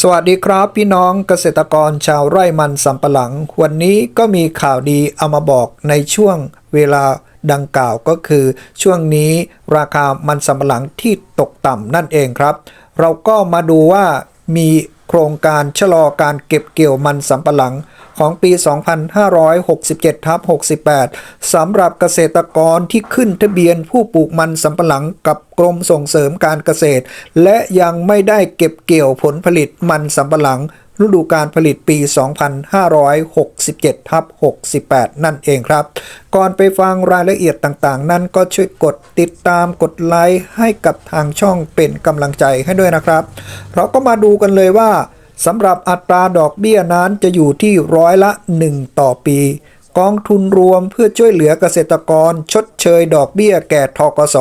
สวัสดีครับพี่น้องเกษตรกรชาวไร่มันสำปะหลัง วันนี้ก็มีข่าวดีเอามาบอกในช่วงเวลาดังกล่าวก็คือ ช่วงนี้ราคามันสำปะหลังที่ตกต่ำนั่นเองครับ เราก็มาดูว่ามี โครงการชะลอการเก็บเกี่ยวมันสำปะหลังของปี 2567ทับ68 สำหรับเกษตรกรที่ขึ้นทะเบียนผู้ปลูกมันสำปะหลังกับกรมส่งเสริมการเกษตร และยังไม่ได้เก็บเกี่ยวผลผลิตมันสำปะหลัง ฤดูการผลิตปี 2567ทับ68 นั่นเองครับ ก่อนไปฟังรายละเอียดต่างๆ นั้นก็ช่วยกดติดตามกดไลค์ให้กับทางช่องเป็นกำลังใจให้ด้วยนะครับ เราก็มาดูกันเลยว่าสำหรับอัตราดอกเบี้ยนั้นจะอยู่ที่ร้อยละ 1 ต่อปี กองทุนรวมเพื่อช่วยเหลือเกษตรกร ชดเชยดอกเบี้ยแก่ทกส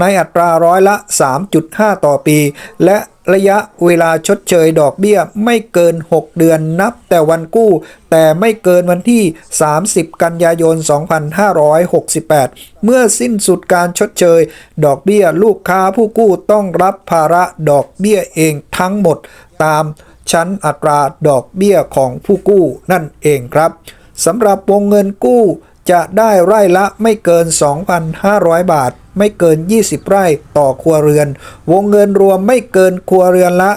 ในอัตราร้อยละ 3.5 ต่อปี และ ระยะเวลาชดเชยดอกเบี้ยไม่เกิน 6 เดือนนับแต่วันกู้ แต่ไม่เกินวันที่ 30 กันยายน 2568 เมื่อสิ้นสุดการชดเชย ดอกเบี้ยลูกค้าผู้กู้ต้องรับภาระดอกเบี้ยเองทั้งหมดตามชั้นอัตราดอกเบี้ยของผู้กู้นั่นเองครับสำหรับวงเงินกู้ จะได้ไร่ละไม่เกิน 2,500 บาท ไม่เกิน 20 ไร่ต่อครัวเรือน วงเงินรวมไม่เกินครัวเรือนละ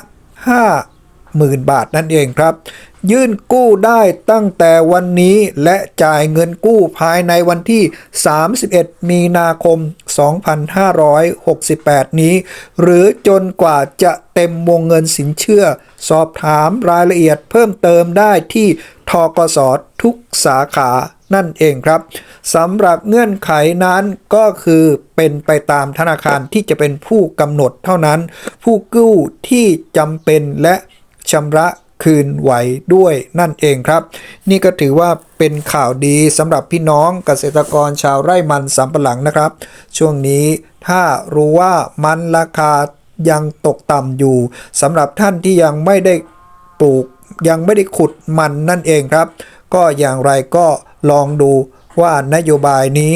50,000 บาทนั่นเองครับ ยื่นกู้ได้ตั้งแต่วันนี้และจ่ายเงินกู้ภายในวันที่ 31 มีนาคม 2568 นี้ หรือจนกว่าจะเต็มวงเงินสินเชื่อ สอบถามรายละเอียดเพิ่มเติมได้ที่ทกสทุกสาขา นั่นเองครับสำหรับเงื่อนไขนั้นก็คือเป็นไปตามธนาคารที่จะเป็นผู้กำหนดเท่านั้น ผู้กู้ที่จำเป็นและชำระคืนไหวด้วยนั่นเองครับ นี่ก็ถือว่าเป็นข่าวดีสำหรับพี่น้องเกษตรกรชาวไร่มันสำปะหลังนะครับ ช่วงนี้ถ้ารู้ว่ามันราคายังตกต่ำอยู่สำหรับท่านที่ยังไม่ได้ปลูกยังไม่ได้ขุดมันนั่นเองครับ ก็อย่างไรก็ ลองดูว่านโยบายนี้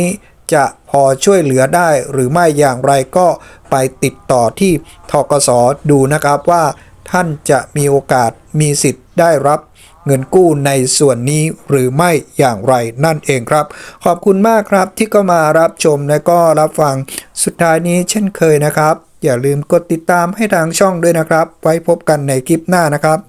จะพอช่วยเหลือได้หรือไม่อย่างไรก็ไปติดต่อที่ทกสดูนะครับว่า ท่านจะมีโอกาสมีสิทธิ์ได้รับเงินกู้ในส่วนนี้หรือไม่อย่างไรนั่นเองครับ ขอบคุณมากครับที่ก็มารับชมและก็รับฟังสุดท้ายนี้เช่นเคยนะครับ อย่าลืมกดติดตามให้ทางช่องด้วยนะครับ ไว้พบกันในคลิปหน้านะครับ